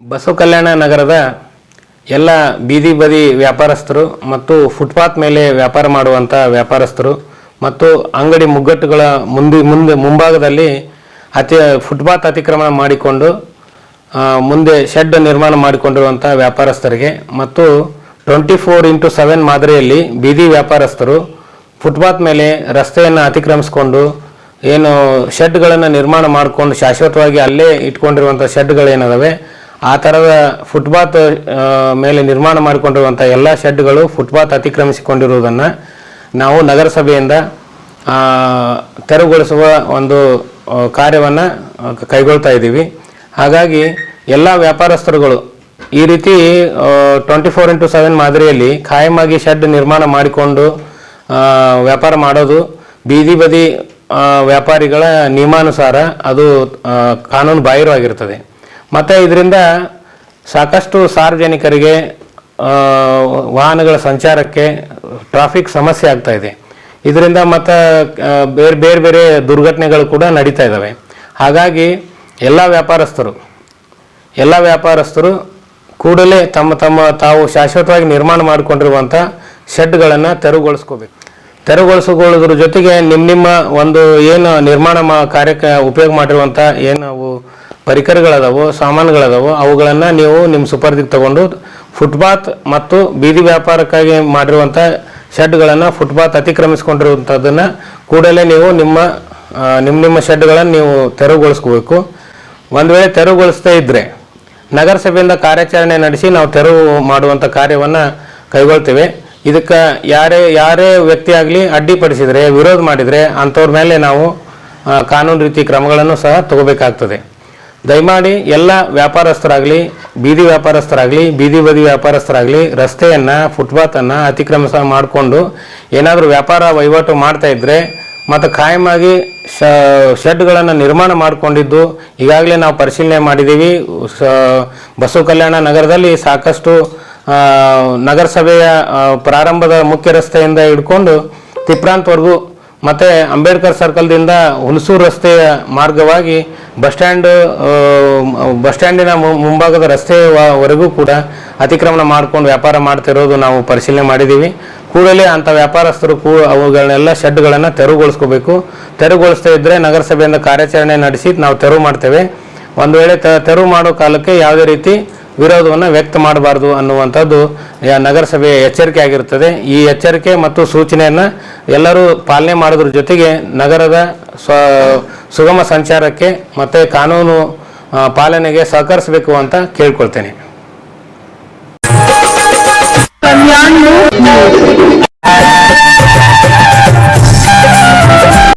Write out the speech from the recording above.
ಬಸವ ಕಲ್ಯಾಣ ನಗರದ ಎಲ್ಲ ಬೀದಿ ಬದಿ ವ್ಯಾಪಾರಸ್ಥರು ಮತ್ತು ಫುಟ್ಪಾತ್ ಮೇಲೆ ವ್ಯಾಪಾರ ಮಾಡುವಂಥ ವ್ಯಾಪಾರಸ್ಥರು ಮತ್ತು ಅಂಗಡಿ ಮುಗ್ಗಟ್ಟುಗಳ ಮುಂದೆ ಮುಂದೆ ಮುಂಭಾಗದಲ್ಲಿ ಅತಿ ಫುಟ್ಪಾತ್ ಅತಿಕ್ರಮಣ ಮಾಡಿಕೊಂಡು ಮುಂದೆ ಶೆಡ್ ನಿರ್ಮಾಣ ಮಾಡಿಕೊಂಡಿರುವಂಥ ವ್ಯಾಪಾರಸ್ಥರಿಗೆ ಮತ್ತು ಟ್ವೆಂಟಿ ಫೋರ್ ಇಂಟು ಸೆವೆನ್ ಮಾದರಿಯಲ್ಲಿ ಬೀದಿ ವ್ಯಾಪಾರಸ್ಥರು ಫುಟ್ಪಾತ್ ಮೇಲೆ ರಸ್ತೆಯನ್ನು ಅತಿಕ್ರಮಿಸ್ಕೊಂಡು, ಏನು ಶೆಡ್ಗಳನ್ನು ನಿರ್ಮಾಣ ಮಾಡಿಕೊಂಡು, ಶಾಶ್ವತವಾಗಿ ಅಲ್ಲೇ ಇಟ್ಕೊಂಡಿರುವಂಥ ಶೆಡ್ಗಳೇನದಾವೆ, ಆ ಥರದ ಫುಟ್ಪಾತ್ ಮೇಲೆ ನಿರ್ಮಾಣ ಮಾಡಿಕೊಂಡಿರುವಂಥ ಎಲ್ಲ ಶೆಡ್ಗಳು ಫುಟ್ಪಾತ್ ಅತಿಕ್ರಮಿಸಿಕೊಂಡಿರುವುದನ್ನು ನಾವು ನಗರಸಭೆಯಿಂದ ತೆರವುಗೊಳಿಸುವ ಒಂದು ಕಾರ್ಯವನ್ನು ಕೈಗೊಳ್ತಾ ಇದ್ದೀವಿ. ಹಾಗಾಗಿ ಎಲ್ಲ ವ್ಯಾಪಾರಸ್ಥರುಗಳು ಈ ರೀತಿ ಟ್ವೆಂಟಿ ಫೋರ್ ಇಂಟು ಸೆವೆನ್ ಮಾದರಿಯಲ್ಲಿ ಖಾಯಮಾಗಿ ಶೆಡ್ ನಿರ್ಮಾಣ ಮಾಡಿಕೊಂಡು ವ್ಯಾಪಾರ ಮಾಡೋದು, ಬೀದಿ ಬದಿ ವ್ಯಾಪಾರಿಗಳ ನಿಯಮಾನುಸಾರ ಅದು ಕಾನೂನು ಬಾಹಿರವಾಗಿರ್ತದೆ ಮತ್ತು ಇದರಿಂದ ಸಾಕಷ್ಟು ಸಾರ್ವಜನಿಕರಿಗೆ ವಾಹನಗಳ ಸಂಚಾರಕ್ಕೆ ಟ್ರಾಫಿಕ್ ಸಮಸ್ಯೆ ಆಗ್ತಾ ಇದೆ. ಇದರಿಂದ ಮತ್ತು ಬೇರೆ ಬೇರೆ ಬೇರೆ ದುರ್ಘಟನೆಗಳು ಕೂಡ ನಡೀತಾ ಇದ್ದಾವೆ. ಹಾಗಾಗಿ ಎಲ್ಲ ವ್ಯಾಪಾರಸ್ಥರು ಎಲ್ಲ ವ್ಯಾಪಾರಸ್ಥರು ಕೂಡಲೇ ತಮ್ಮ ತಮ್ಮ ತಾವು ಶಾಶ್ವತವಾಗಿ ನಿರ್ಮಾಣ ಮಾಡಿಕೊಂಡಿರುವಂಥ ಶೆಡ್ಗಳನ್ನು ತೆರವುಗೊಳಿಸ್ಕೋಬೇಕು. ತೆರವುಗೊಳಿಸಿಕೊಳ್ಳೋದ್ರ ಜೊತೆಗೆ ನಿಮ್ಮ ನಿಮ್ಮ ಒಂದು ಏನು ನಿರ್ಮಾಣ ಕಾರ್ಯಕ್ಕೆ ಉಪಯೋಗ ಮಾಡಿರುವಂಥ ಏನು ಅವು ಪರಿಕರಗಳದಾವು, ಸಾಮಾನುಗಳದಾವು, ಅವುಗಳನ್ನು ನೀವು ನಿಮ್ಮ ಸುಪರ್ದಿಗೆ ತಗೊಂಡು ಫುಟ್ಪಾತ್ ಮತ್ತು ಬೀದಿ ವ್ಯಾಪಾರಕ್ಕಾಗಿ ಮಾಡಿರುವಂಥ ಶೆಡ್ಗಳನ್ನು ಫುಟ್ಪಾತ್ ಅತಿಕ್ರಮಿಸಿಕೊಂಡಿರುವಂಥದ್ದನ್ನು ಕೂಡಲೇ ನೀವು ನಿಮ್ಮ ನಿಮ್ಮ ನಿಮ್ಮ ಶೆಡ್ಗಳನ್ನು ನೀವು ತೆರವುಗೊಳಿಸ್ಕೋಬೇಕು ಒಂದು ವೇಳೆ ತೆರವುಗೊಳಿಸ್ತಾ ಇದ್ದರೆ ನಗರಸಭೆಯಿಂದ ಕಾರ್ಯಾಚರಣೆ ನಡೆಸಿ ನಾವು ತೆರವು ಮಾಡುವಂಥ ಕಾರ್ಯವನ್ನು ಕೈಗೊಳ್ತೇವೆ. ಇದಕ್ಕೆ ಯಾರೇ ಯಾರೇ ವ್ಯಕ್ತಿ ಆಗಲಿ ಅಡ್ಡಿಪಡಿಸಿದರೆ, ವಿರೋಧ ಮಾಡಿದರೆ ಅಂಥವ್ರ ಮೇಲೆ ನಾವು ಕಾನೂನು ರೀತಿ ಕ್ರಮಗಳನ್ನು ಸಹ ತಗೋಬೇಕಾಗ್ತದೆ. ದಯಮಾಡಿ ಎಲ್ಲ ವ್ಯಾಪಾರಸ್ಥರಾಗಲಿ, ಬೀದಿ ವ್ಯಾಪಾರಸ್ಥರಾಗಲಿ, ಬೀದಿ ಬದಿ ವ್ಯಾಪಾರಸ್ಥರಾಗಲಿ, ರಸ್ತೆಯನ್ನು, ಫುಟ್ಪಾತನ್ನು ಅತಿಕ್ರಮಿಸ ಮಾಡಿಕೊಂಡು, ಏನಾದರೂ ವ್ಯಾಪಾರ ವಹಿವಾಟು ಮಾಡ್ತಾ ಇದ್ದರೆ ಮತ್ತು ಖಾಯಮಾಗಿ ಶ, ಶೆಡ್ಗಳನ್ನು ನಿರ್ಮಾಣ ಮಾಡಿಕೊಂಡಿದ್ದು, ಈಗಾಗಲೇ ನಾವು ಪರಿಶೀಲನೆ ಮಾಡಿದ್ದೀವಿ ಸ, ಬಸವ ಕಲ್ಯಾಣ ನಗರದಲ್ಲಿ ಸಾಕಷ್ಟು ನಗರಸಭೆಯ ಪ್ರಾರಂಭದ ಮುಖ್ಯ ರಸ್ತೆಯಿಂದ ಹಿಡ್ಕೊಂಡು ತಿಪ್ರಾಂತ್ವರೆಗೂ ಮತ್ತು ಅಂಬೇಡ್ಕರ್ ಸರ್ಕಲ್ದಿಂದ ಹುಲಸೂರು ರಸ್ತೆಯ ಮಾರ್ಗವಾಗಿ ಬಸ್ ಸ್ಟ್ಯಾಂಡ್ ಬಸ್ ಸ್ಟ್ಯಾಂಡಿನ ಮುಂಭಾಗದ ರಸ್ತೆಯವರೆಗೂ ಕೂಡ ಅತಿಕ್ರಮಣ ಮಾಡ್ಕೊಂಡು ವ್ಯಾಪಾರ ಮಾಡ್ತಿರೋದು ನಾವು ಪರಿಶೀಲನೆ ಮಾಡಿದ್ದೀವಿ. ಕೂಡಲೇ ಅಂಥ ವ್ಯಾಪಾರಸ್ಥರು ಕೂ, ಅವುಗಳನ್ನೆಲ್ಲ ಶೆಡ್ಗಳನ್ನು ತೆರವುಗೊಳಿಸ್ಕೋಬೇಕು. ತೆರವುಗೊಳಿಸ್ತಾ ಇದ್ದರೆ ನಗರಸಭೆಯಿಂದ ಕಾರ್ಯಾಚರಣೆ ನಡೆಸಿ ನಾವು ತೆರವು ಮಾಡ್ತೇವೆ. ಒಂದು ವೇಳೆ ತೆರವು ಮಾಡೋ ಕಾಲಕ್ಕೆ ಯಾವುದೇ ರೀತಿ ವಿರೋಧವನ್ನು ವ್ಯಕ್ತ ಮಾಡಬಾರ್ದು ಅನ್ನುವಂಥದ್ದು ನಗರಸಭೆಯ ಎಚ್ಚರಿಕೆ ಆಗಿರುತ್ತದೆ. ಈ ಎಚ್ಚರಿಕೆ ಮತ್ತು ಸೂಚನೆಯನ್ನು ಎಲ್ಲರೂ ಪಾಲನೆ ಮಾಡೋದ್ರ ಜೊತೆಗೆ ನಗರದ ಸುಗಮ ಸಂಚಾರಕ್ಕೆ ಮತ್ತು ಕಾನೂನು ಪಾಲನೆಗೆ ಸಹಕರಿಸಬೇಕು ಅಂತ ಕೇಳ್ಕೊಳ್ತೇನೆ.